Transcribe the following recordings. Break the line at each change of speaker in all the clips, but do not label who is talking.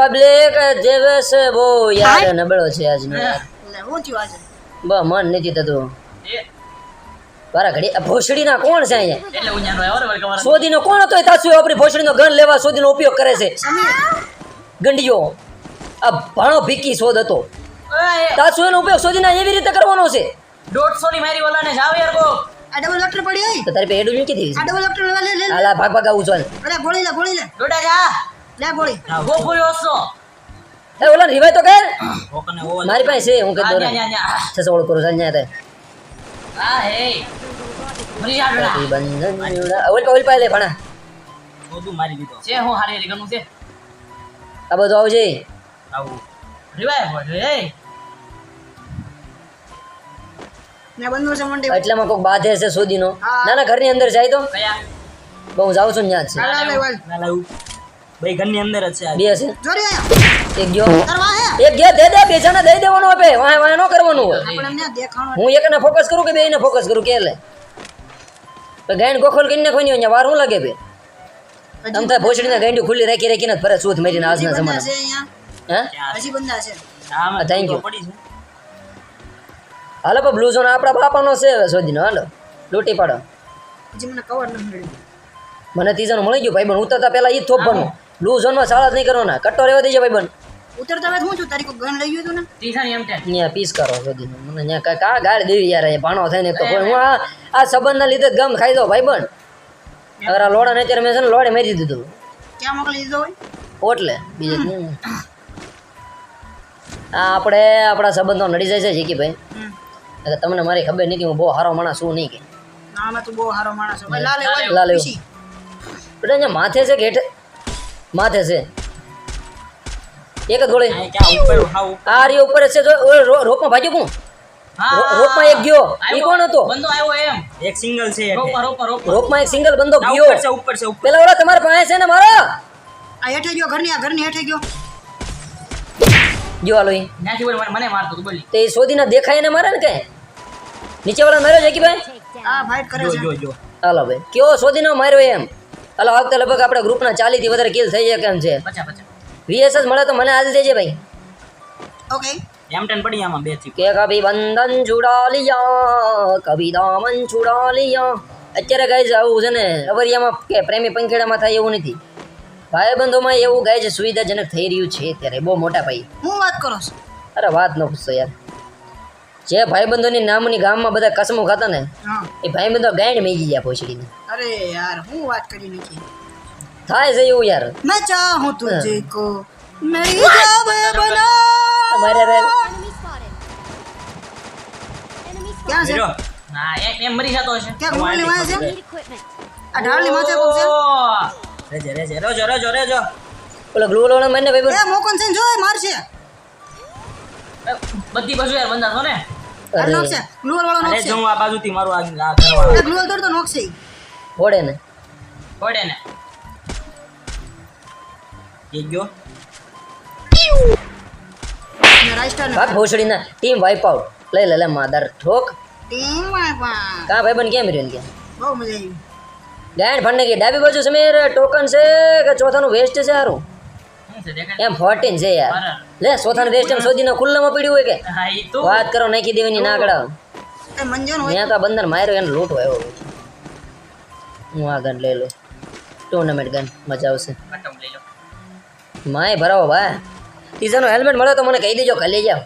Public જેવે છે બહુ યાર નબળો છે આજનો.
હું થયું આજે?
બ મન નથી થતું. બારા ઘડી ભોસડી ના કોણ છે અહીંયા?
સોદી ને
કોણ હતો તાસુ આપણી ભોસડીનો ગન લેવા સોદીનો ઉપયોગ કરે છે. ગંડીઓ. આ ભાણો ભીકી સોદ હતો. તાસુ એનો ઉપયોગ સોદીના એવી રીતે કરવાનો છે.
દોઢસો ની મારી ઓલાને જાવ યાર કો
આ ડબલ ડોક્ટર પડી હોય?
તો તારી પે એડું મૂકી દીધી
આ ડબલ ડોક્ટર લે લે લે.
હાલા ભાગ ભાગ આવું ચાલ
અરે ગોળી લે ગોળી લે.
ડોડા જા.
લે
ઓસો
એ ઓલા રિવાય તો કર.
ઓકને ઓલ.
મારી પાસે હું
આ
કરું ન્યા તે.
હે મરી
બંધન ઓલ ઓલ ભણા
બધું મારી દીધો.
છે હું હારી હારી છે.
આ બધું આવજે.
આવું.
રિવાય
છે
એટલામાં કોઈક બાધે છે
સુધીનો.
ના ના ઘરની અંદર જાય તો?
કયા?
બહુ જાઉં છું ને ત્યાં જ
ભાઈ ઘરની અંદર જ છે
બે છે. એક ગયો. એક ગયો દે દે બે જણા દઈ દેવાનો આપે. વાય વાય નો કરવાનું હોય. હું એકને ફોકસ કરું કે બેયને ફોકસ કરું કે લે. તો ગાંડ ગોખોલ કરીને કોઈ નહીં વાર હું લાગે બે? તમ થાય ભોસડીને ગાંડી ખુલ્લી રાખી રાખીને ફરે સૂત મેરીને આજના જમાના
છે અહીંયા?
હે?
હજી બંદા છે.
હા
થેન્ક યુ
હાલો પણ બ્લુ ઝોન આપણા બાપાનો છે સોદીનો હાલો લૂંટી પાડો.
મને કવર ન મળ્યું
મને ત્રીજાનું મળી ગયો ભાઈ પણ ઉતરતા પહેલા ઈ જ થોપવાનું બ્લુ ઝોનમાં જ નહીં કરવાના. કટ્ટો રહેવા દેજે ભાઈ બન.
ઉતરતા વેત હું છું? તારી કોઈ ગન લઈ ગયું તું ને?
ત્રીસાની એમ ટેન
ત્યાં પીસ કરો સુધી મને ત્યાં કાંઈક આ ગાળ દેવી યાર એ ભાણો થઈને તો હું આ આ સંબંધના લીધે જ ગમ ખાઈ દો ભાઈ બન. અગર આ લોડા ને અત્યારે મેં છે ને લોડે મારી દીધું.
ક્યાં મોકલી દીધો હોય?
ઓટલે બીજે આ આપણે આપણા સંબંધો નડી જાય છે જીકી ભાઈ. એટલે તમને મારી ખબર નથી હું બહુ સારો માણસ છું નહીં કે.
ના તું બહુ સારો માણસ છો. લાલે
લાલ બેટા અહીંયા માથે છે કે હેઠે માથે છે. એક જ ગોળી. આ રી ઉપર છે જો રોપમાં ભાગ્યો કોણ? રોપમાં એક ગયો. ઈ કોણ હતો?
બંદો આવ્યો એમ.
એક સિંગલ છે એટલે.
રોપા રોપા રોપા
રોપમાં એક સિંગલ બંદો ગયો.
ઉપર છે ઉપર છે ઉપર.
પેલા ઓલા તમારા પાસે છે ને મારા?
આ હેઠે ગયો ઘરની આ ઘરની હેઠે ગયો.
જો આલો ઈ.
ત્યાંથી બોલ મને મારતો તું બોલી.
તે સોદીના દેખાય ને મારે ને કે નીચે વાળા માર્યો છે કે ભાઈ?
આ ફાઈટ કરે છે.
જો જો.
હાલો ભાઈ. કયો શોધીને માર્યો એમ? હાલો આ વખતે લગભગ આપણે ગ્રુપના ચાલીસથી વધારે કિલ થઈ જાય કેમ છે?
પચા પચા
વીએસ જ મળે તો મને આજ દેજે ભાઈ.
ઓકે
એમ પડી આમાં બેથી.
કે કભી બંધન છુડા લિયા કભી દામન છુડા લિયા અત્યારે ગાય આવું છે ને અવરિયામાં કે પ્રેમી પંખેડામાં થાય એવું નથી. ભાઈબંધોમાં એવું ગાય છે સુવિધાજનક થઈ રહ્યું છે અત્યારે બહુ મોટા ભાઈ.
હું વાત કરો
અરે વાત ન પૂછતો યાર. જે ભાઈબંધોની નામની ગામમાં બધા કસમો ખાતા ને એ ભાઈબંધો ગાંડ મેજી ગયા પહોંચી
અરે યાર હું વાત કરી નથી.
થાય છે એવું યાર.
મેં
ચાહું તુજે કો મેરી
જાવે બના તમારે રે ભાઈ
એ છે
બધી બાજુ બંધા છો ને.
વાળો
જો હું આ બાજુથી મારું આ
તો
ને
ને
એક ગયો.
ભાગ ભોસડીના ટીમ વાઇપ આઉટ લઈ લે લે માદર ઠોક.
ટીમ ભાઈ
કા ભાઈબંધ કેમ રહ્યો ને કે
બહુ મજા આવી.
ગાંડ ફંડે કે ડાબી બાજુ સમીર ટોકન છે કે ચોથાનું વેસ્ટ છે સારું એમ ફોર્ટીન છે યાર. લે ચોથાનું વેસ્ટ એમ શોધીને ખુલ્લામાં પડ્યું હોય કે? વાત કરો નાખી દેવાની નાકડા
એ મંજન
મેં તો. બંદર માર્યો એને લૂંટ આવ્યો હું આ ગન લઈ લઉં. ટુર્નામેન્ટ ગન મજા આવશે.
બટમ લઈ લો.
માય ભરાવો ભાઈ. તીજાનો હેલ્મેટ મળે તો મને કહી દેજો ખાલી જાવ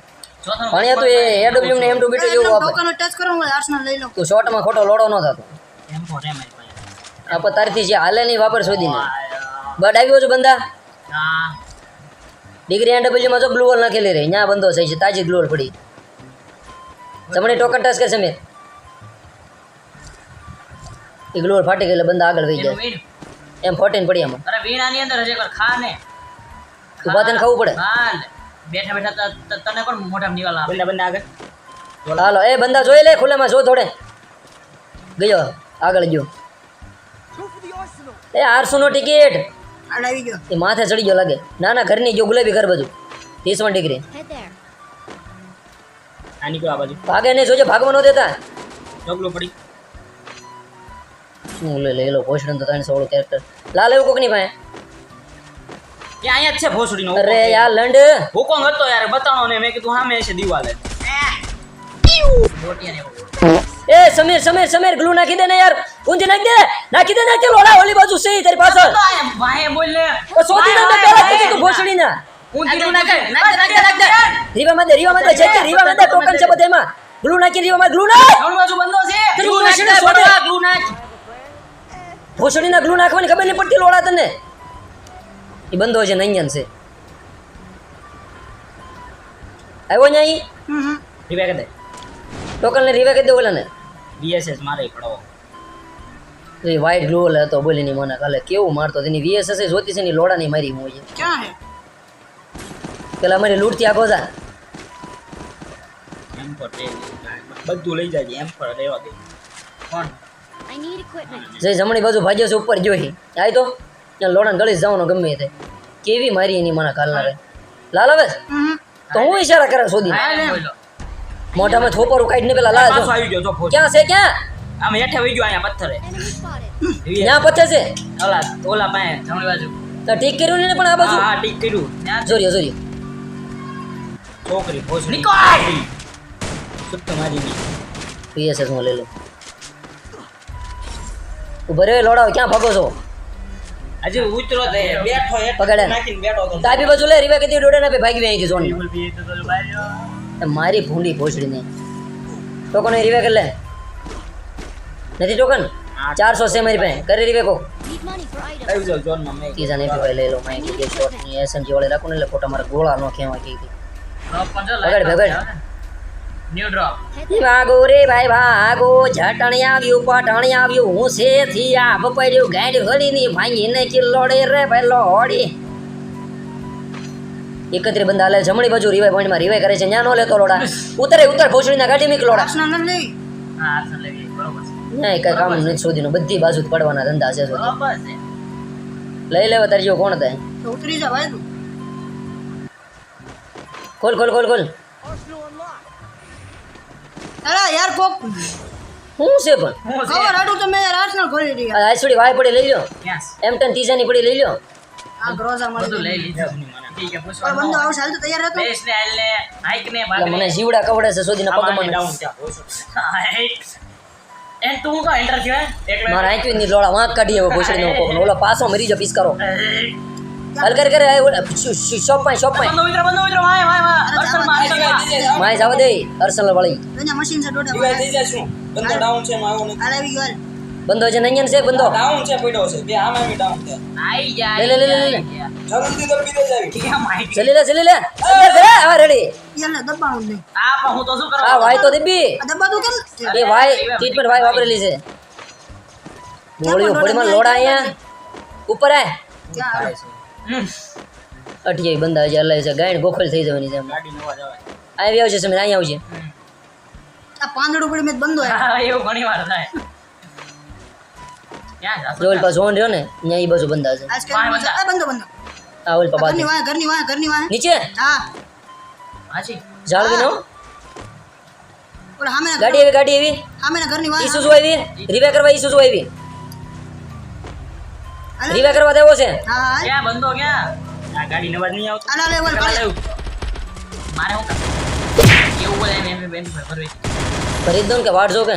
ચોથાનું
પણ એ તો એ એડબ્લ્યુ ને એમ ટુ બીટુ જેવું આપે.
ટોકન ટચ કરો હું આર્સનલ લઈ લઉં.
તું શોર્ટમાં ખોટો લોડો ન થતો.
એમ ફોર એમ મારી પાસે
આ પણ જે હાલે નહીં વાપર શોધીને બટ આવ્યો છું બંદા.
હા.
ડિગ્રી એન્ડબ્લ્યુમાં જો ગ્લુવલ નાખેલી રહી. ત્યાં બંધો થઈ છે તાજી ગ્લુવલ પડી. જમણી ટોકન ટચ કરશે મેં? એ ગ્લુવલ ફાટી એટલે બંદા આગળ વહી જાય. એમ ફોર્ટીન પડી એમાં
અરે વીણાની અંદર હજી એકવાર ખા ને.
ઊભા થઈને ખાવું પડે.
બેઠા બેઠા તને પણ મોઢામાં નિવાલ આવે
બંને આગળ.
હાલો એ બંદા જોઈ લે ખુલ્લામાં જો થોડે. ગયો આગળ ગયો. એ આરસો નો ટિકિટ
આડ આવી ગયો
એ માથે ચડી ગયો લાગે. ના ના ઘરની ગયો ગુલાબી ઘર બધું. ત્રીસ વન ડિગ્રી.
આ નીકળો આ બાજુ?
ભાગે નહીં જોજો ભાગવા ન દેતા.
ડગલો પડી.
શું લે લે લો પોષણ તો ત્રણસો વાળું કેરેક્ટર લાલ એવું કોકની ભાઈ
એ અહીંયા જ છે ભોસડીનો.
અરે યાર લંડ.
હુકમ હતો યાર બતાવો ને મેં કીધું સામે છે દિવાલે.
રોટિયા ને.
એ સમીર સમીર સમીર ગ્લુ નાખી દે ને યાર. ઊંધી નાખી દે. નાખી દે નાખી દે. લોડા ઓલી બાજુ છે તારી પાછળ.
વાહે બોલ ને.
ઓ સોધી ના પેલા કીધું તું ભોસડી ના
ઊંધી ગ્લુ નાખે. નાખ નાખ નાખ દે.
રીવા માં દે રીવા માં દે જે રીવા માં દે ટોકન છે બધા એમાં ગ્લુ નાખી રીવા માં ગ્લુ ના
જમણી બાજુ બંધો છે. ગ્લુ નાખ ગ્લુ નાખ.
ભોસડી ના ગ્લુ નાખવાની ખબર નહીં પડતી લોડા તને. એ બંધો છે નૈયન છે. આવ્યો નહીં અહીં
હમ હમ.
રીવે કે દે.
ટોકન ને રીવા કરી દે ઓલા ને?
વીએસએસ મારે પડવો
એ વાઇટ રોલ હતો બોલી ની મને કાલે કેવું મારતો. તેની વીએસએસ જોતી છે ની લોડા ની મારી હું
ક્યાં હે?
પેલા મારી લૂંટતી આખો જા.
એમ પર બધું લઈ જાય એમ પર રહેવા દે.
કોણ?
જે જમણી બાજુ ભાગ્યો છે ઉપર જોઈ આય તો. ત્યાં લોડા ગળી જવાનો ગમે તે. કેવી મારી એની મને કાલના રે. લાલ આવે. તો હું ઈશારા કરે શોધી
હા, થોપો રોકાઈ
મોઢામાં થોપરું કાઢીને પેલા લાજો
આવી ગયો તો
ક્યાં છે ક્યાં
આમ હેઠે વહી ગયો અહીંયા પથ્થરે
ક્યાં પથ્થર છે
ઓલા ઓલા પાસે
જમણી બાજુ.
તો ઠીક કર્યું ને પણ આ બાજુ
હા હા ઠીક કર્યું
ત્યાં
જોરિયો જોરિયો
છોકરી ભોસડી
નિકોલ!
સુત મારી ની
પીએસએસમાં લઈ લો ઊભા રે લોડાવ ક્યાં ભાગો છો
આજે ઉતરો તે બેઠો હેઠ
પકડે.
નાખીને બેઠો તો
ડાબી બાજુ લે રીવા કીધી ડોડે ના પે ભાગી અહીંથી ઝોન મારી ભૂંડી ભોસડી ને ટોકન રિવે કરી લે. નથી ટોકન? ચારસો છે મારી પાસે. કરી રીવે કો
Need money for items.
આવી જાવ જોનમાં મેં
ત્રીજા ને ભાઈ લઈ લો માઈ કે શોર્ટની એસએમજી વાળે રાખો ને એટલે ખોટા મારા ગોળા નો ખેવા કે.
New drop.
ભાગો રે ભાઈ ભાગો જટણી આવ્યું પટણી આવ્યું. હું છે થી આ બપાડ્યું ગાડી હળી ની ભાઈ ને કિલ્લોડે રે ભાઈ લોડી એકત્રી બંધ હાલે જમણી બાજુ રીવાય પોઈન્ટમાં રીવાય કરે છે ન્યા નો લેતો લોડા. ઉતરે ઉતર ભોસડી ના ગાડી મીક લોડા.
ન લઈ.
હા, આસન લેવી, બરોબર છે.
નહીં કઈ કામ નથી શોધીનું. બધી બાજુ જ પડવાના ધંધા છે લઈ લેવા તારી જેવો કોણ થાય?
ઉતરી જા ભાઈ તું
ખોલ ખોલ ખોલ ખોલ.
અરે યાર કોક.
હું છે પણ?
ખબર હાટું તમે યાર આર્સેનલ ખોલી દીધી.
આ આઈસોડી વાય પડી લઈ લો એમ ટન તીજાની પડી લઈ લ્યો.
આ ગ્રોઝા મળી
લઈ લીધું.
બંદો આવશે હાલ તો તૈયાર હતો
બેસ ને, હાલ ને, હાઈક ને, ને.
મને જીવડા કવડે છે શોધીને
આમાં
પગ
આને
મને
down થયા, ભોસડી.
હા, હાઈક. એન તું કા enter થયો, હે?
મારા આંખ્યું ની લોડા વાંક કાઢી હવે ભોસડી નો કોક ઓલો પાછો મરી જો પીસ કરો
એકલો.
હાલ કરે કરે શોપમાં શોપમાં
બંધો ઉતરો, બંધો ઉતરો, વાય, વાય, વાય.
અરે
અડસરમાં, અડસરમાં.
માય જવા દે અરસલ વાળી
મશીન છે દોઢા
થઈ જાય શું? બંદો down છે, એમાં આવું
હાલ આવી ગયો હાલ
બંધો છે નૈયન છે બંધો.
ડાઉન છે, પડ્યો છે. બે આમાં બી ડાઉન છે.
આઈ જા,
લે, લે, લે, લે.
જલ્દી દબી દે જાય.
કેમ આઈ
ચલી લે ચલી લે. અંદર કરે હા રેડી
યલે દબાણું નહીં
આ પણ હું તો શું કરું?
આ વાય તો દબી
દબા તો કેમ?
એ વાય ટ્રીટમેન્ટ વાય વાપરેલી છે. ગોળીઓ ફોડીમાં લોડા અહીંયા. ઉપર આય.
ક્યાં આવે?
બંધા છે અલાય છે. ગાયણ ગોખલ થઈ જવાની છે
આવે.
આવી આવશે સમય અહીંયા આવશે
આ પાંદડું પડી મેં બંધો
એવું ઘણી વાર થાય. ક્યાં જાશો?
જો ઓલ પાસ ઝોન રહ્યો ને અહીંયા ઈ બાજુ બંધા છે
આજ કાલ બંધો આ બંધો બંધો
આ ઓલ પા
ઘરની
બાજુ
વાય ઘરની વાય ઘરની વાય
નીચે
હા
હાચી?
જાળવી નો
ઓલા સામેના
ગાડી આવી ગાડી આવી
સામેના ઘરની વાય
ઈસુઝુ આવી રીવે કરવા ઈસુઝુ આવી
હાલે.
રીવે કરવા દેવો છે
હા હાલ
ક્યાં બંધો ક્યાં
આ ગાડીનો અવાજ નહીં આવતો?
હાલ હાલ ઓલ
પેલા
કાલે
લેવું. મારે શું કામ? એવું બોલે એમ એમ એમ ભરવી.
ભરી જ દો ને કે વાટ જો કે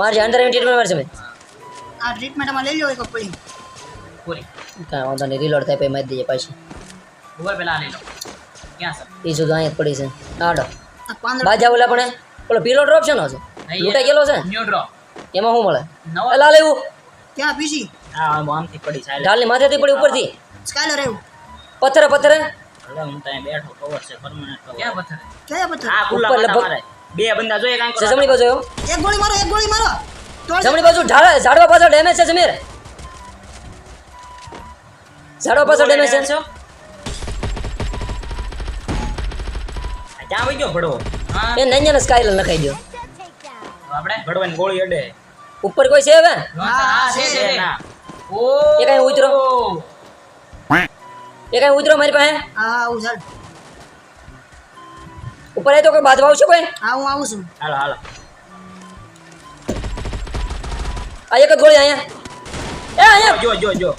મારજે અંડર ટ્રીટમેન્ટ મારશે મેં
આ ટ્રીટમેન્ટમાં લઈ લો એક પડી.
પૂરી
કાંઈ વાંધો નહીં રીલોડ થાય પછી મારી દઈએ પાછી.
ઉપર પેલા લઈ લો. ક્યાં સર
ઈસુઝુ અહીંયા જ પડી છે. આડો. બાજા ઓલા પણ પેલો પીલો ડ્રોપ છે નો છે લૂંટાઈ ગયેલો છે?
ન્યુ ડ્રોપ
એમાં શું મળે? પેલા લેવું
ક્યાં પીસી?
હા આમ આમથી પડી silent.
ઢાલની માથેથી પડી ઉપરથી.
સ્કાયલર આવ્યું
પથ્થરે પથ્થરે.
હું ત્યાં બેઠો cover છે, permanent
ક્યાં પથ્થર?
કયા પથ્થર?
આ
ઉપર લગભગ-
બે બંદા જોઈએ
જમણી બાજુ
એક ગોળી મારો એક ગોળી મારો.
જમણી બાજુ ઝાડવા પાછળ ડેમેજ છે સમીર ઝાડવા પાછળ ડેમેજ છે
ક્યાં વઈ ગયો ભડવો?
એ નૈયાને સ્કાયલ નખાઈ
ગયો આપણે
ભડવાની ગોળી અડે.
ઉપર કોઈ છે હવે?
હા છે
છે,
ઓ
એ કઈ ઉતરો. એ કઈ ઉતરો મારી પાસે?
હા આવું
ઉપર આવી તો કોઈ બાંધવા આવશે કોઈ?
હા હું આવું છું.
હાલો હાલો.
આ એક જ ગોળી અહીંયા એ અહીંયા
જો જો જો.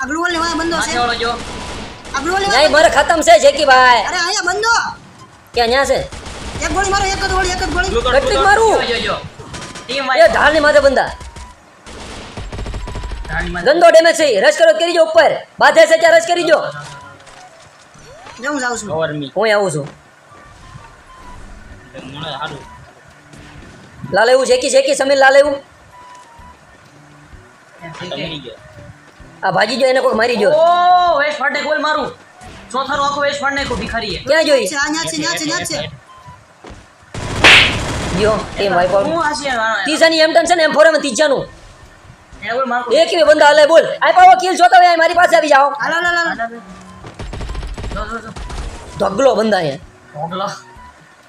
આગળ ગ્લુવલની વાય બંધો છે.
જો.
આગળ ગોળી
નહીં મારે ખતમ છે જેકી ભાઈ.
અરે અહીંયા બંધો.
ક્યાં અહીંયા છે?
એક ગોળી મારો એક જ ગોળી એક જ ગોળી.
card.
મારું?
જો જો ટીમ
એ ઢાળની માથે બંધા. ગંદો ડેમેજ છે રશ કરો કરી જો ઉપર. બાધે છે ત્યાં રશ કરી જો
હું જાઉં છું.
હું આવું છું. લાલ એવું શેકી શેકી સમીર લાલ એવું.
તો મરી ગયો.
આ ભાગી જો એને કોઈ મારી જો
ઓ વેશ ફાટે કોઈ મારું. ચોથારો આખો વેસ્ટ ફાડ નાખ્યો ભિખારીએ
ક્યાં જોઈ?
છે અહીંયા છે અહીંયા છે અહીંયા છે.
યો એ વાઇપ આઉટ
હું આ છે
ત્રીજાની એમ ટન છે ને એમ ફોર એમ ત્રીજાનું
એને ગોલ મારું.
એક બી બંદા હાલે બોલ. આ પાવો કિલ જોતા હોય મારી પાસે આવી જાઓ.
હાલો હાલો હાલો.
જો જો જો.
ઢગલો બંદા અહીંયા
ઢગલો.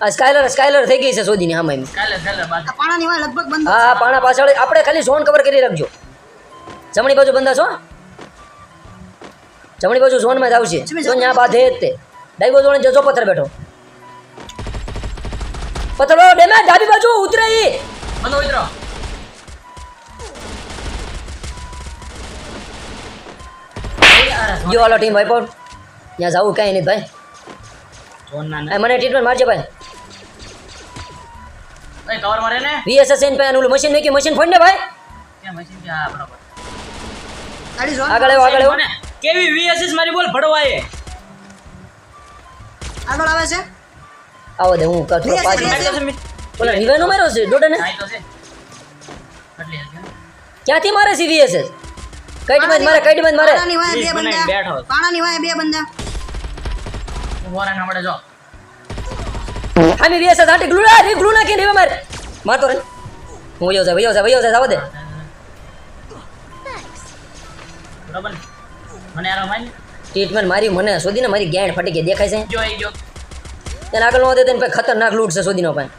આ સ્કાયલર સ્કાયલર થઈ ગઈ છે સોદીની આમાં
મેમ સ્કાયલર
સ્કાયલર પાણાની વાય લગભગ બંધ
હા હા, પાણા પાછળ. આપણે ખાલી ઝોન કવર કરી રાખજો. જમણી બાજુ બંધા છો જમણી બાજુ ઝોનમાં જ આવશે. જો ત્યાં બાધે તે. ડાબી બાજુ જજો પથ્થર બેઠો. પથ્થર વાળો ડેમેજ ડાબી બાજુ ઉતરે ઈ.
બંધો ઉતરો.
જો હાલો ટીમ વાઇપ આઉટ ત્યાં જવું કાંઈ નહીં ભાઈ. મને ટ્રીટમેન્ટ મારજે ભાઈ.
કવર મારે ને?
વીએસએસએન પાસે ઓલું મશીન મેકી મશીન ફોડ ને ભાઈ.
ક્યાં મશીન
ગાડી જો
આગળ આવ્યો આગળ આવ્યો
કેવી વીએસએસ મારી બોલ ભડવાએ
આગળ આવે છે?
આવો દે હું કર
પાછી
ઓલા રિવાઈનો માર્યો છે ડોડાને? ક્યાંથી મારે છે વીએસએસ કઈ ટીમ મારે કઈ ટીમ મારે.
પાણાની વાય બે બંદા
બેઠો.
પાણાની વાય બે બંદા
ઊભો રહે જો.
આમી વીએસએસ આટી ગ્લુ રે ગ્લુ નાખી રે મારે. મારતો રે. હું વયો જા વયો જા વયો જા જાવ દે.
બરાબર? મને
ટ્રીટમેન્ટ મારી મને સોદીને મારી ગેંડ ફટી ગઈ દેખાય છે?
જો જો.
એને આગળ નો દે તેને પછી ખતરનાક લૂંટ છે સોદીનો પણ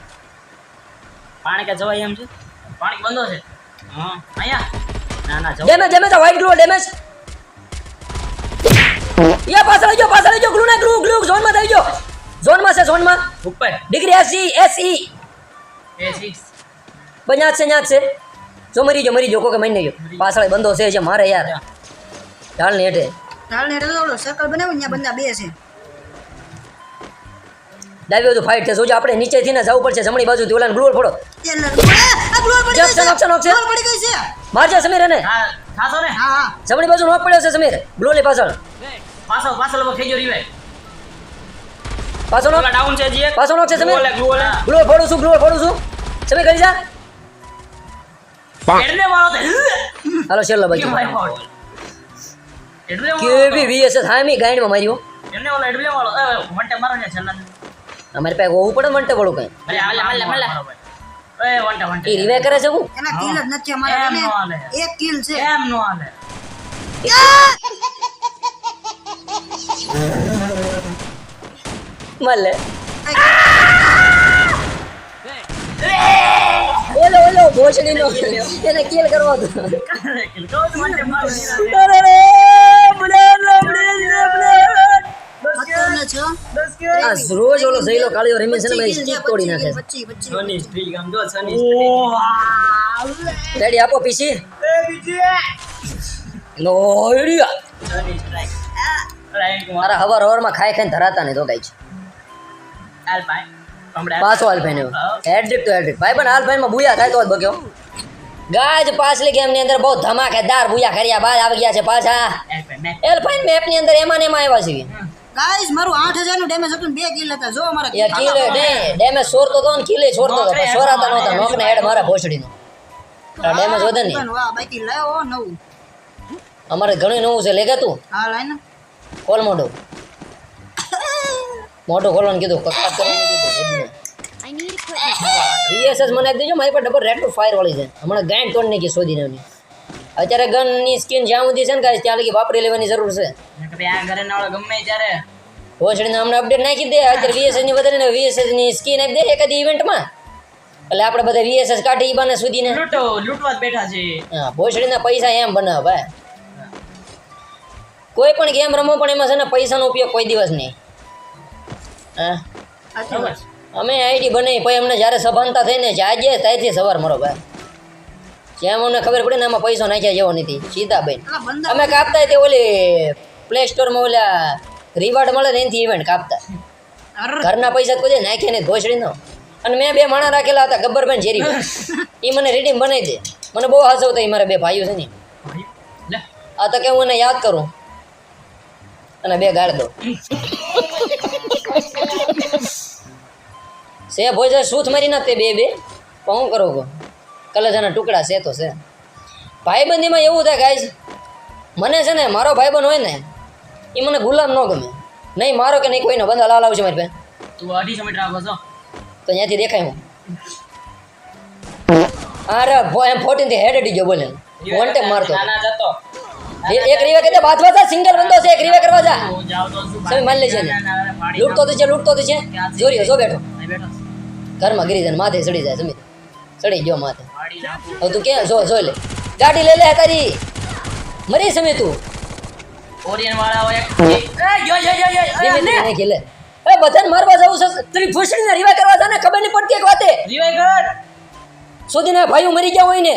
પાણી કે જવાય એમ છે?
પાણી બંધો છે?
હા
અહીંયા?
ના ના જવાય
damage damage white glue damage યા પાછળ ગયો પાછળ ગયો ગ્લુ ના ગ્લુ ગ્લુ ઝોનમાં થઈ ગયો. ઝોનમાં છે ઝોનમાં.
ઉપર?
ડિગ્રી એસી ઈ
એસ ઈ
બન્યા છે ન્યા છે. જો મરી ગયો મરી ગયો કોઈ મરી ગયો. પાછળ બંધો છે જે મારે યાર. ઢાળ ને હેઠે.
ઢાળ ને ઓલો સર્કલ બનાવ્યો ત્યાં બંદા બે છે
ડાબી બાજુ ફાઇટ છે જોજો આપણે નીચેથી ને જવું પડશે. જમણી બાજુ થી ઓલાને ગ્લોર ફોડો.
Option, option, option. પડી ગઈ છે.
મારજે સમીર એને.
હા થાશો ને?
હા હા.
જમણી બાજુ નોક પડ્યો છે સમીર. ગ્લોરની પાછળ.
પાછો પાછો થઈ ગયો રીવે
પાછો નોક
ડાઉન છે જી એક.
પાછો નોક છે સમીર.
ઓલે
ગ્લોર ફોડું છું ગ્લોર ફોડું છું. સમીર કરી જા.
વાળો તે
હાલો છેલ્લો
કેમ
ગાઈડમાં માર્યો
એમને ઓલો વાળો વંટે મારો ને છેલ્લા
અમારે પાસે હોવું પડે કઈ
એ વંટે વંટે
એ રિવાય કરે છે હું
એના કિલ જ નથી અમારે
એમ નો હાલે.
એક કિલ છે
એમ નો હાલે
મળે ઓલો ઓલો ભોસડી એને કિલ કરવા દો
મારો
ઓલો જઈલો કાળિયો રમે છે તોડી નાખે આપો પીસી મારા હવાર હવારમાં ખાઈ ખાઈને ધરાતા નહીં તો કઈ છે
હાલ ભાઈ
પાછો આલ્ફાઈન હેડ્રિક તો હેડ્રિક ભાઈ પણ આલ્ફાઈનમાં બુયા થાય તો જ બગ્યો. ગાજ પાછલી ગેમની અંદર બહુ ધમાકેદાર ભૂયા કર્યા બાદ આવી ગયા છે પાછા.
હાલ ભાઈ,
ની અંદર એમાં ને એમાં આવ્યા છે
ગાઈસ મારું 8000 નું ડેમેજ હતું બે કિલ હતા. જો અમારા
યાર કિલે ને ડેમેજ સોરતો તો ને કિલે સોરતો તો સોરાતા નહોતા. નોક ને હેડ મારા ભોસડીનો. ડેમેજ વધે ને.
વાહ બાકી લાયો નવું.
અમારે ઘણું નવું છે. લેગે તું?
હા લાઈ ને.
કોલ મોડો મોટો ખોલવાનું કીધું. કકડાટ કરવાનું
I need equipment.
વીએસએસ મને આપી દેજો મારી પાસે ડબલ રેડ ટુ ફાયર વાળી છે. હમણાં ગાંડ તોડ કે શોધી નવની અત્યારે ગનની સ્કિન જ્યાં સુધી છે ને કાંઈ ત્યાં લગી વાપરી લેવાની જરૂર છે.
કે ભાઈ આ ઘરે ના ગમે ત્યારે.
ભોસડીને હમણાં અપડેટ નાખી દે. અત્યારે વીએસએસની વધારે વીએસએસની સ્કિન આપી દે એકાદી ઇવેન્ટમાં એટલે આપણે બધા વીએસએસ કાઢી ઈ બાને સુધીને
લૂંટો લૂંટવા બેઠા છે.
હા ભોસડીના પૈસા એમ બનાવ. ભાઈ કોઈ પણ ગેમ રમો પણ એમાં છે ને પૈસાનો ઉપયોગ કોઈ દિવસ નહીં. હા. અમે આઈડી બનાવી પછી અમને જ્યારે સભાનતા થઈને જાજે ત્યાંથી સવાર મારો ભાઈ. જેમ અમને ખબર પડે ને એમાં પૈસો નાખ્યા જેવો નથી. સીધા બેન અમે કાપતા તે ઓલી પ્લે સ્ટોરમાં ઓલા રિવાર્ડ મળે ને એનાથી ઇવેન્ટ કાપતા. ઘરના પૈસા કોઈ નાખીએ ને ઘોસડી નો. અને મેં બે માણા રાખેલા હતા ગબ્બરભાઈ જેરી એ મને રીડીમ બનાવી દે. મને બહુ હસવતા એ મારા બે ભાઈઓ છે ને. આ તો કે હું એને યાદ કરું. અને બે ગાળ દો સે ભોજ સૂથ મારી નાખતે તે બે બે. પણ હું કરું કહું? કલેજાના ટુકડા છે તો છે. ભાઈબંધીમાં એવું થાય ગાય મને છે ને મારો ભાઈબંધ હોય ને એ મને ગુલામ ન ગમે. નહીં મારો કે નહીં કોઈનો બંધા લાલ આવશે મારી પાસે.
તું અઢીસો મીટર આગળ છો
તો અહીંયાથી દેખાય હું. અરે એમ ફોર્ટીનથી હેડ અડી ગયો બોલે. વન ટેપ મારતો. એક રીવા કહેતા બાથવા જા સિંગલ બંદો છે એક રીવા કરવા જા. સમી માની લેજે લૂંટતો તો છે લૂટતો તો છે. જોરી જો બેઠો.
બેઠો
ઘરમાં ગિરિજન માથે ચડી જાય સમી ચડી ગયો માથે. હવે તું ક્યાં જો જોઈ લે. ગાડી લઈ લે તારી. મરી સમી તું.
ઓરિયન વાળા હોય એ, યો, યો, યો,
ધીમે. ધીમે ખેલે એ બધાને મારવા જવું છે. તારી ભૂસડીને રીવા કરવા જા ને ખબર નહીં પડતી એક વાતે.
Revive કર.
સુધીના ભાઈઓ મરી ગયા હોય ને.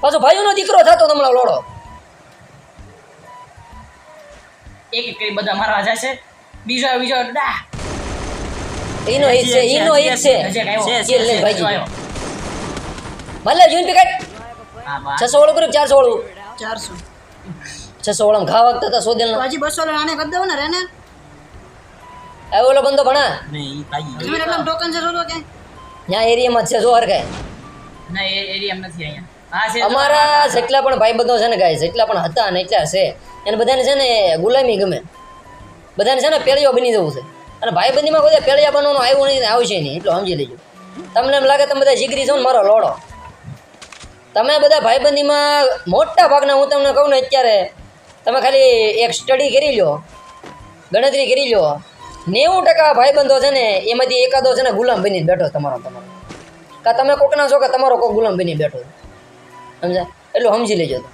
પાછો ભાઈઓનો દીકરો થતો તમને લોડો.
એક એક કરી બધા મારવા જશે બીજો બીજો ડા.
એનો એક છે એનો એક છે.
નજીક આવ્યો.
છે, છે, લે, ભાઈ. ભલે જોઈને પીકાટ.
હા, બા.
છસો વાળું કર્યું ચારસો વાળું?
ચારસો.
છસો વાળા ઘા વાગતા હતા સોદેલ
હજી બસો આને કરી દઉં ને રેને?
આવ્યો ઓલો બંધો ભણા?
તમે એટલા ટોકન છે શોધો કે
ત્યાં એરિયામાં જ છે જો હરખાય.
ના, એ એરિયા નથી અહીંયા.
અમારા જેટલા પણ ભાઈ બધો છે ને ગાય જેટલા પણ હતા ને એટલા છે. એને બધાને છે ને ગુલામી ગમે. બધાને છે ને પેલીઓ બની જવું છે. અને ભાઈબંધીમાં કોઈ પેળિયા બનવાનું આવ્યું નહીં આવશે નહીં, એટલું સમજી લેજો. તમને એમ લાગે તમે બધા જીગરી છો ને મારો લોડો. તમે બધા ભાઈબંધીમાં મોટા ભાગના હું તમને કહું ને અત્યારે, તમે ખાલી એક સ્ટડી કરી લો ગણતરી કરી લો નેવું ટકા ભાઈબંધો છે ને, એમાંથી એકાદો છે ને ગુલામ બની બેઠો તમારો તમારો. કાં તમે કોકના છો કે તમારો કોક ગુલામ બની બેઠો સમજા એટલું સમજી લેજો તમે.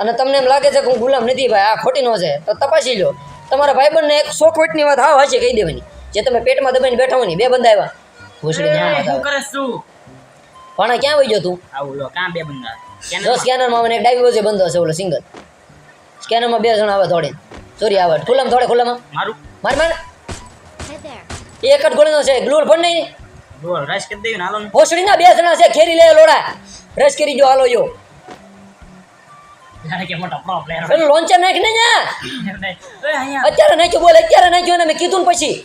અને તમને એમ લાગે છે કે હું ગુલામ નથી ભાઈ, આ ખોટી નો છે. તો તપાસી લો તમારા ભાઈબંધને એક સો ની વાત હાવ હશે કહી દેવાની. જે તમે પેટમાં દબાઈને બેઠા હોય ને બે બંધ આવ્યા. ભૂસડી
શું કરે
ક્યાં વહી ગયો તું?
આવું લો કાં બે બંધ કેને
જો સ્કેનરમાં મને એક ડાબી બંધ હશે ઓલો સિંગલ. સ્કેનરમાં બે જણ આવે થોડે સોરી આવે ખુલ્લામાં થોડે ખુલ્લામાં.
મારું?
માર માર. એ એક જ ગોળીનો છે ગ્લોર ફોન નહીં.
બોલ રશ કરી દેવી હાલો
ભોસડીના બે જણા છે ખેરી લે લોડા. રસ કરી જો હાલો યો લોન્ચર નાખ ને અત્યારે નાખ્યું બોલ અત્યારે નાખ્યું ને મેં કીધું ને પછી.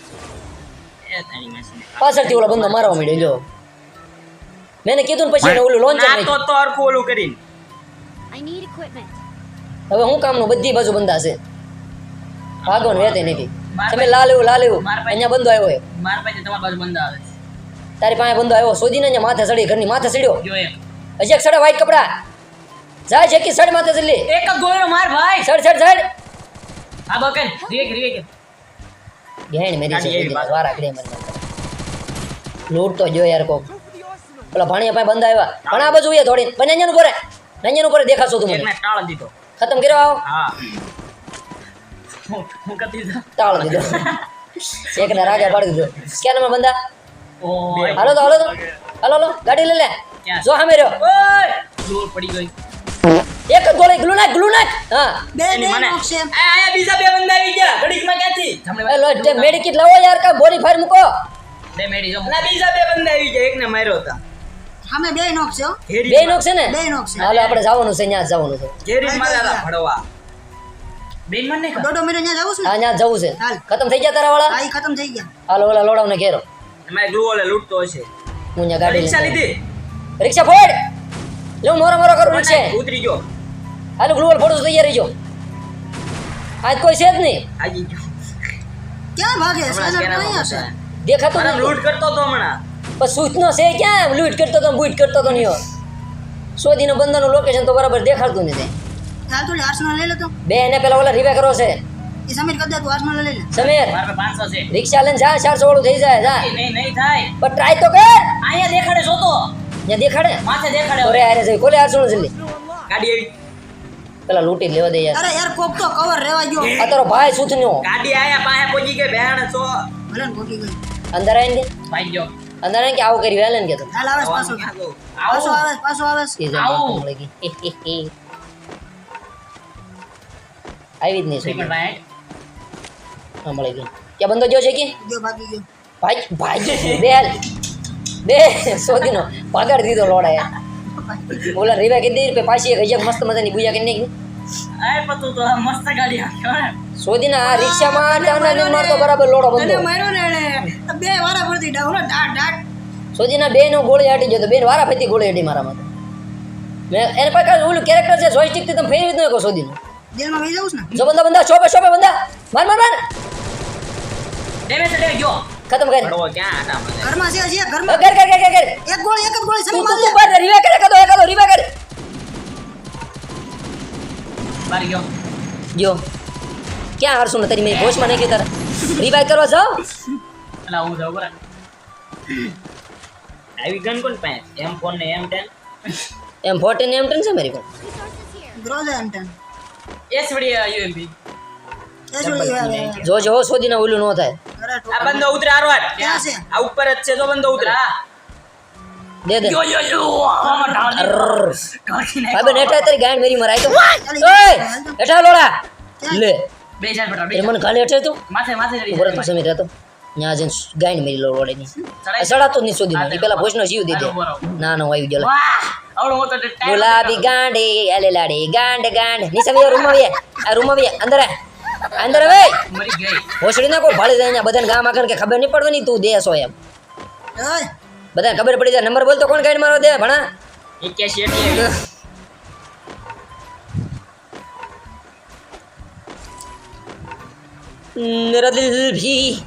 એ તારી મશીન
પાછળથી ઓલો બંધો મારવા માંડ્યો જો. મેં કીધું ને પછી ઓલું લોન્ચર
ના તો
નાખ્યું.
તો હરખું ઓલું કરીને.
હવે હું કામનું બધી બાજુ બંધા છે. ભાગો ને વેતે નથી. તમે લાલ એવું લાલ એવું. અહીંયા બંધો આવ્યો છે
પાસે તમારી બાજુ બંદા આવે
તારી પાસે બંધો આવ્યો. શોધીને અહીંયા માથે ચડી ઘરની માથે ચડ્યો
એક
હજી એક સડે વાઈટ કપડા. જાય છે કે સડ માથે ચડલી
એક ગોળો માર ભાઈ.
સડ સડ સડ
આ બકન રીએ કે રીવે કે
ગેણ મેરી છે વાર આકડે જાય. લૂંટ તો જો યાર કોક. પેલા ભાણિયા પાસે બંધ આવ્યા. પણ આ બાજુ એ થોડી પંજાનું ઉપર નંજન ઉપર દેખાશો તું મને.
ટાળ દીધો.
ખતમ કર્યો આવો.
હા. હું કતી દીધો.
ટાળ દીધો. એકને રાગે પાડી દીધો. સ્કેનમાં બંધા?
ઓય
હાલો તો હાલો તો. હાલો હાલો. ગાડી લઈ લે. જો હામે રહ્યો.
ઓય! દૂર પડી ગઈ.
એક જ ગોળી ગ્લુ નાખ ગ્લુ નાખ. હા.
બે બે
નોખશે.
નોક
આ આયા બીજા બે બંદા આવી ગયા. ઘડીકમાં ક્યાંથી? જમણે
એ લો તે મેડિકિટ લાવો યાર કા બોડી ફાયર મૂકો.
બે મેડી જો
ના બીજા બે બંદા આવી ગયા. એકને માર્યો હતા.
અમે બે નોખશે.
બે નોખશે ને?
બે નોખશે.
હાલો આપણે જવાનું છે ત્યાં જવાનું છે.
ઘેરી મારા હતા
બેન મને
દોઢો મિનિટ ત્યાં જવું છે?
હા ત્યાં જવું છે.
હાલ.
ખતમ થઈ ગયા તારા વાળા?
હા ખતમ થઈ ગયા.
હાલો ઓલા લોડાવને ઘેરો.
એમાં ગ્લુ ઓલે લૂટતો હશે.
હું ત્યાં ગાડી
રિક્ષા લીધી?
રિક્ષા ફોડ! લે મોરો મોરો કરું રિક્ષા
ઉતરી ગયો.
હાલો ગ્લુવર ફોડું તૈયાર રહીજો. આજ કોઈ છે જ નહીં.
આજી ગયો.
ક્યાં ભાગે? દેખાતો નહીં
ઘૂસાયા.
દેખાતું નથી
લૂંટ કરતો તો હમણાં.
પણ સૂચનો છે ક્યાં? લૂટ કરતો તો બૂટ કરતો તો નહીં સોદીનો બંદરનું લોકેશન તો બરાબર દેખાડતું નથી.
હાલ તું આર્સનલ લઈ લે તો.
બે એને પેલા ઓલા રીવે કરો છે.
એ સમીર તું આર્સનલ લઈ લે.
સમીર
મારા 500 છે.
રિક્ષા લઈને જા ચારસો વાળું થઈ જાય જા.
નહીં, નહીં નહીં થાય.
પણ ટ્રાય તો કર.
અહીંયા દેખાડે છો તો
ત્યાં દેખાડે?
માથે દેખાડે
ઓરે આરે જઈ કોલે આરસો જલ્દી
ગાડી આવી.
પેલા લૂંટી જ લેવા દે યાર.
અરે યાર કોક તો કવર રેવા ગયો
આ તારો ભાઈ સૂથનો
ગાડી આયા પાહે પહોંચી ગઈ ભેણ સો
ભલન પહોંચી ગઈ.
અંદર આઈ ને
ભાઈ ગયો.
અંદર આઈ કે આવું કરી વેલન કે તો.
હાલ આવે છે પાછો. પાછો
આવે
પાછો આવે છે.
આવું.
આવી જ નહીં સોદી
ભાઈ.
હા મળી ગઈ ક્યાં બંધો ગયો છે કે?
ગયો ભાગી ગયો.
ભાઈ ભાઈ બે હાલ. બે સોદીનો પગાર દીધો લોડા ઓલા રીવા કીધી રૂપિયા પાછી એક હજાર મસ્ત મજાની બુયા કરી નાખી.
અરે પણ તો મસ્ત ગાડી
સોદીના આ રિક્ષામાં મારતો બરાબર લોડો
તને
બંધો.
માર્યો ને એણે. બે વારા ફરતી ડાઉન ડાટ ડાટ
સોદીના બે નો ગોળી હાટી તો બેન વારા ફેતી ગોળી હાટી મારા તો. મેં એને પાસે ઓલું કેરેક્ટર છે જોઈસ્ટિકથી તમે ફેરવી સોદીનું.
વહી જાઉં ને.
જો બંદા બંદા શોપે શોપે બંદા માર માર માર.
ડેમેજ ગયો
ખતમ કરી
પડવો ક્યાં આટા મને
ઘરમાં છે છે
હવે
ઘરમાં
કર કર કર કર કર
એક ગોળી એક જ ગોળી
તું
સમી
તું
માર
તું પર રીવા કરે કદો એકદો રીવા કરે
બારી ગયો
જો ક્યાં હરસુ ને તારી મેરી હોશમાં નહીં તારા રિવાઇવ કરવા જાઓ
એટલે હું જાઉં બરાબર
આવી ગન કોણ પાસે એમ ફોન ને M ten
M fourteen M ten છે મારી પાસે
Resources here.
ગ્રોઝા એન્ટન
એસ વડી યુએમપી
એ જોડી આવે
જો જો સોદીના ઓલું ન થાય
અરે
આ બંદો ઉતરે આરવાટ
ક્યાં છે?
આ ઉપર જ છે જો બંદો ઉતરે.
હા.
દે દે.
યો યો યો
બેન હેઠા તારી ગાંડ મેરી મરાય તો ઓય. હેઠા લોડા. લે.
બે ચાર બટા બે
એ મને ખાલી હેઠે તું.
માથે માથે ચડી
ઊભો રહે
જાય.
રહેતો. ત્યાં જઈને ગાંડ મેરી લો લોડે ની સડાતો જ નહીં પેલા ભોજનો જીવ દે દે ના ના આવી ગયો. ગુલાબી ગાંડે અલે લાડે. ગાંડ ગાંડ નીચે રૂમ આવીએ આ રૂમ આવીએ અંદર આ. અંદર હવે
મરી ગઈ
હોસડી નાખો ભાળી દે અહીંયા બધાને ગામ આગળ કે ખબર નહીં પડવાની તું દેશો એમ
ઓય
બધાને ખબર પડી જાય નંબર બોલતો કોણ ગાઈડ મારો દે ભણા
એક્યાસી અઠ્યાવીસ
मेरा दिल भी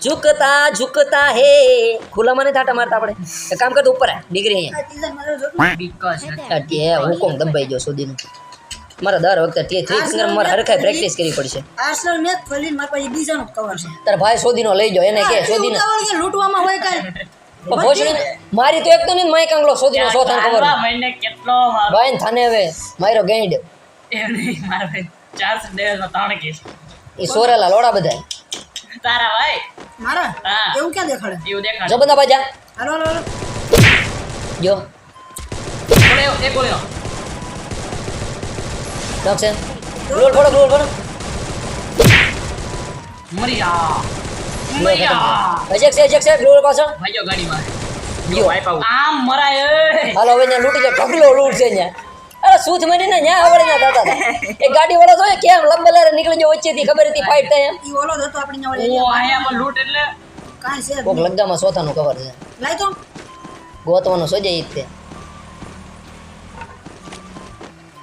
झुकता झुकता है ખુલ્લામાં નહીં થાટા મારતા આપણે એક કામ કર તું ઉપર આ ડિગ્રી અહીંયા
આ ટીઝર મારો જો
બીકોઝ
Head
મારા દર વખતે તે થ્રી ફિંગર મારે હરખાઈ પ્રેક્ટિસ કરવી પડશે.
આર્સેનલ મેચ ખોલીને મારા પાસે બીજાનું કવર છે.
તાર ભાઈ સોદીનો લઈ જાવ એને કે સોદીનો
કવર કે લૂંટવામાં હોય કાઈ
મારી તો એક તો નહીં માય કાંગલો સોદીનો સોથાન ખબર?
આ મહિને કેટલો મારો
ભાઈ થાને હવે મારો ગાઈડ
એ નહીં મારા ભાઈ ચારસો માં ત્રણ કેસ
એ સોરેલા લોડા બધા
તારા ભાઈ?
મારા?
હા.
એવું ક્યાં દેખાડે?
એવું દેખાડે.
જો બધા બાજા
હાલો હાલો
જો.
એક બોલ્યો
ડોક્ટર ગ્લોલ ફોડો ગ્લોલ ફોડો.
મરી જા મરી જા
ખતમ. અજેક છે અજેક છે ગ્લોલ પાછળ
ભાઈઓ ગાડીમાં
જો
વાઇપ આઉટ
આમ મરાય એ.
હાલો હવે ત્યાં લૂંટી જાય. ઢગલો લૂંટ છે અરે સૂત મરી ને ન્યા આવડે ના દાદા એ ગાડી વાળો જોઈએ કેમ લંબેલારે નીકળી ગયો વચ્ચેથી ખબર હતી ફાઈટ થાય એમ?
ઈ ઓલો જ હતો આપણે
ઓ આયા માં લૂટ એટલે
કાઈ છે જ
કોક
નહીં.
લગ્નમાં સોથાનું કવર છે.
લાઈ તો.
ગોતવાનું સોજે ઈ જ તે.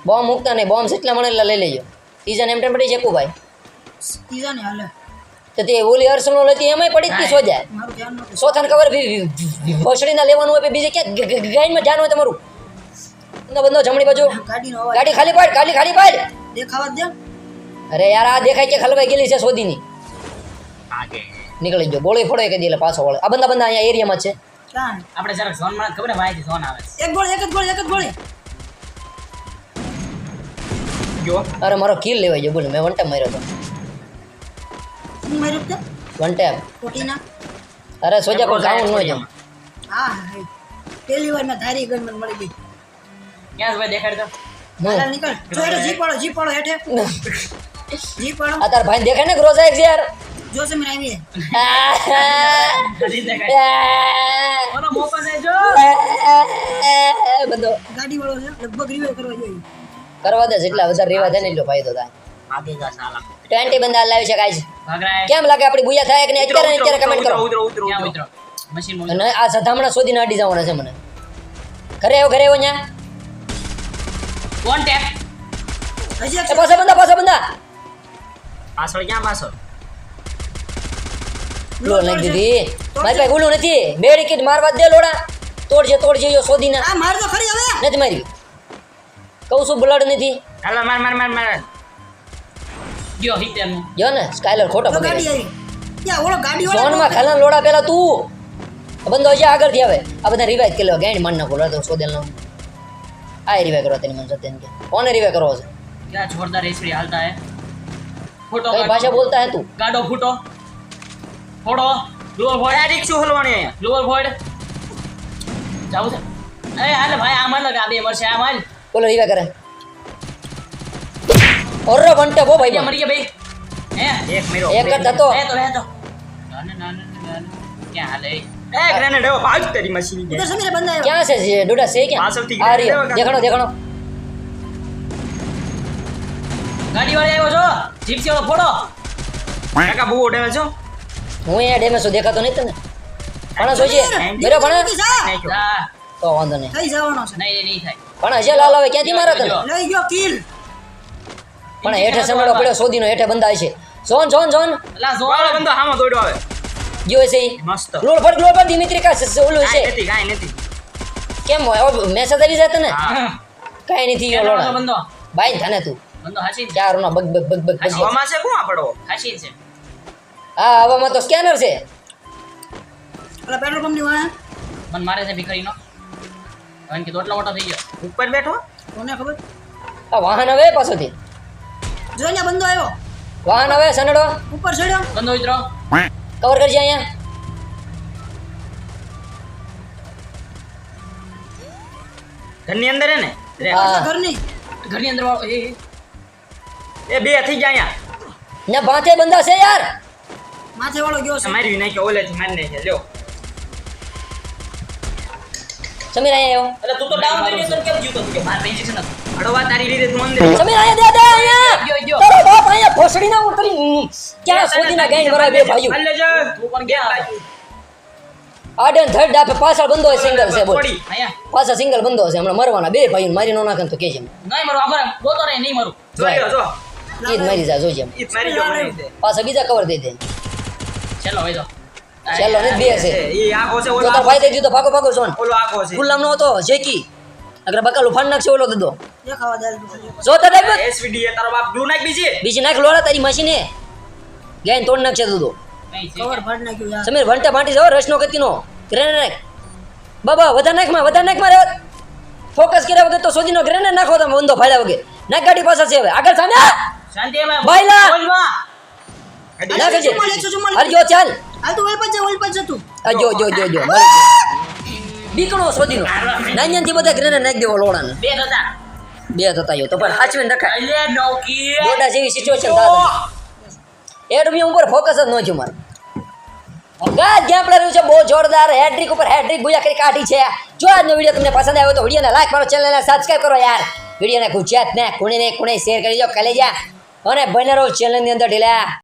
બોમ્બ મૂકતા નહીં બોમ્બ જેટલા મળે એટલા લઈ લેજો. ત્રીજા એમ ટેમ પડી છે ભાઈ
ટીઝા ને હાલે.
તો તે ઓલી અર્સનો લેતી એમાંય પડી જ સોજા.
મારું ધ્યાન નતું
સોથાને ખબર ભોસડીના લેવાનું હોય બીજે ક્યાં ગાઈનમાં ધ્યાન હોય તમારું? બંધો બંધો જમણી બાજુ. ગાડી ખાલી પાડ ગાડી ખાલી પાડ.
દેખાવા દે.
અરે યાર આ દેખાય કે ખલવાઈ ગયેલી છે સોદીની. નીકળી ગયો બોળી ફોડો કે એટલે પાછો વળે. આ બંદા બંદા અહીંયા એરિયામાં છે.
આપણે જરાક ઝોનમાં ખબર ને ભાઈ ઝોન આવે
એક ગોળી એક જ ગોળી એક જ ગોળી.
જો
અરે મારો કિલ લેવાઈ ગયો. બોલ મેં વન ટાઈમ માર્યો હતો.
માર્યો તો
વન ટાઈમ
કોટીના?
અરે સોજા પણ ગાઉન ન જમ.
હા હા. પહેલી વાર મેં ધારી ગન મને મળી ગઈ.
ક્યાં ભાઈ? દેખાડ તો.
હાલ નીકળ. જો જી પડો જી પડો હેઠે. જી પડો
આ તાર ભાઈ દેખાય ને ગ્રોઝા એક યાર?
જો સમીર આવી
ઓલો મોકો દેજો
બધો.
ગાડી વાળો છે લગભગ રિવાઈવ કરવા જોઈએ
કરવા દે જેટલા વધારે રેવા દે ને એટલો ફાયદો થાય. ટ્વેન્ટી બંદા લાવી શકાય છે કેમ લાગે આપણી બુયા થાય કે અત્યારે અત્યારે કમેન્ટ કરો. અને આ સધામણા શોધીને અડી જવાના છે મને. ઘરે આવ્યો ઘરે આવ્યો ન્યા.
વન ટેપ
પાછા બંદા પાછા બંદા
પાછળ ક્યાં પાછળ?
લો નાખી દીધી. મારી પાસે નથી. મેળી કીટ મારવા દે લોડા. તોડજે તોડજે યો શોધીને.
આ માર તો ખરી હવે.
નથી મારી કહું છું બ્લડ નથી.
હાલો માર માર માર માર.
ગયો હિતેન.
ગયો ને? સ્કાયલર ખોટો
ગાડી આવી. ત્યાં ઓલો ગાડી ઓલો
ફોનમાં ખાલા લોડા પેલા તું. બંધો છે આગળથી આવે. આ બધા રિવાઇઝ કરી લો ગેણ મન ન કોલો સોદેલ નો આ રિવાઇઝ કરો તેની મન સત્યન કે. કોને રિવાઇઝ કરવો છે?
ક્યાં જોરદાર એસરી હાલતા હે? ફોટો
કઈ ભાષા બોલતા હે તું?
ગાડો ફૂટો. ફોડો. લોઅર
ભોડ
આ
રિક્ષો હલવાની
લોઅર ભોડ જાવ છે. એ હાલ ભાઈ આ મન આ બે વર્ષ આ મન
બોલો રીવા કરે. ઓરો બંટે બો ભાઈ
મરી ગયા ભાઈ હે
એક મેરો
એક જ હતો.
એ તો હે તો. ના ના ના ના ક્યાં હાલે
એ ગ્રેનેડ એવો ભાગ તારી મશીન
ઉધર સમીરે બંધ આવ્યો
ક્યાં છે જે ડોડા છે ક્યાં?
પાછળથી
આ રહ્યો. દેખાણો દેખાણો
ગાડી વાળી આવ્યો છો? જીપસી વાળો ફોડો.
કાકા બહુ ઓડે છો?
હું અહીંયા ડેમેસો દેખાતો નહીં તને. પણ જોઈએ પણ તો વાંધો નહીં
થઈ જવાનો છે.
નહીં નહીં થાય.
પણ હજે લાલ હવે ક્યાંથી મારે તને?
લઈ ગયો કિલ
પણ હેઠે સમડો પડ્યો સોદીનો હેઠે બંધાય છે જોન જોન જોન
લા જોન
વાળો બંદો હામો દોડ્યો આવે.
ગયો છે
મસ્ત.
રોડ પર રોડ પર દિમિત્રી કા છે ઓલું છે
નથી કાઈ નથી.
કેમ હોય? મેસેજ આવી જાય તને? કાઈ નથી
કેટલો
ઓલોડા.
બંધો?
ભાઈ થાને તું.
બંધો હાસી
ચાર નો બગ બગ બગ બગ
હવામાં છે? કોણ પડો
હાસી છે.
હા હવામાં તો સ્કેનર છે.
અલા પેટ્રોલ પંપની વાહે?
મન મારે છે ભિખારીનો. કારણ કે તો એટલો મોટો થઈ ગયો.
ઉપર બેઠો?
કોને ખબર?
આ વાહન હવે પાછોથી
જો ને બંદો આવ્યો.
વાહન હવે સનડો
ઉપર ચડ્યો.
બંદો ઉતરો.
કવર કરજે અહીંયા.
ઘરની અંદર હે ને?
ઘરની.
ઘરની અંદર વાળો એ એ.
એ બે થઈ ગયા અહીંયા.
ને પાંચે બંદા છે યાર.
માથે વાળો ગયો છે.
મારી નાખ્યો ઓલેથી મારી નાખ્યો લ્યો.
સમીર આયા આવ્યો.
એટલે તું તો ડાઉન થઈ ગયો તો કેમ જીવતો કે માર ઇન્જેક્શન ને
અડવા તારી રીતે તું અંદર
સમીર આયા દે દે
ગયો.
તારો બાપ આયા ભોસડી ના ઉતરી ક્યાં સોદીના ગેંગ ભરાય બે ભાઈઓ.
અલ્લે લેજો.
તું પણ ગયા.
આડન થર્ડ ડાફે પાછળ બંધો હોય સિંગલ છે બોલ. પાછા સિંગલ બંધો છે હમણાં મરવાના. બે ભાઈઓ મારી નો નાખે તો કે છે
નહીં મારું આભાર બોતો રે નહીં મારું.
જો જો
ઈ જ મારી જા જોજે
ઈ જ મારી ગયો
પાછા બીજા કવર દઈ દે
ચલો હોય તો
ચાલો ને બે છે
ઈ આખો છે ઓલો
ભાઈ દઈ દીધો ભાગો ભાગો સોન.
ઓલો આખો છે.
ગુલામ નો હતો જેકી અગર બકાલું ફાન નાખશે ઓલો દદો
દેખાવા દે તું ખાલી.
જો તાર ડાઈવર
SVD એ તારો બાપ ગ્લુ નાખ બીજી.
બીજી નાખ લોડા તારી મશીને. ગેન તોડ નાખશે દદો
કવર ફાડી નાખ્યો યાર.
સમીર વંટા માટી જાવ રસનો કતીનો ગ્રેનેડ નાખ. બાબા વધારે નાખમાં વધારે નાખ મારે ફોકસ કર્યા વગર તો સોજીનો ગ્રેનેડ નાખો તમે બંધો ફાડ્યા વગર. નાખ ગાડી પાછળ છે હવે. આગળ સામે!
શાંતિ એમાં.
ગાડી
નાખે જો ચાલ.
હાલ તું વલપત જા વલપત જા તું.
આ જો જો જો જો બીકણો સોજીનો નાન્યાથી બધા ગ્રેનેડ નાખી દેવો લોડાને
બે હતા
બે થતા યો તો પણ હાચવીને રખાય.
અલે નોકી
ગોડા જેવી સિચ્યુએશન થાય એ રૂપિયા ઉપર ફોકસ જ ન જો મારે. ગાજ જ્યાં પડે રહ્યું છે બહુ જોરદાર. હેડ્રિક ઉપર હેડ્રિક ગુજા કરી કાઢી છે. જો આજનો વીડિયો તમને પસંદ આવ્યો તો વિડીયોને લાઈક કરો ચેનલને સબસ્ક્રાઇબ કરો યાર. વિડીયોને ગુજરાત ને ખૂણે ને ખૂણે શેર કરી દો કલેજા અને બને રહો ચેનલની અંદર ઢીલા.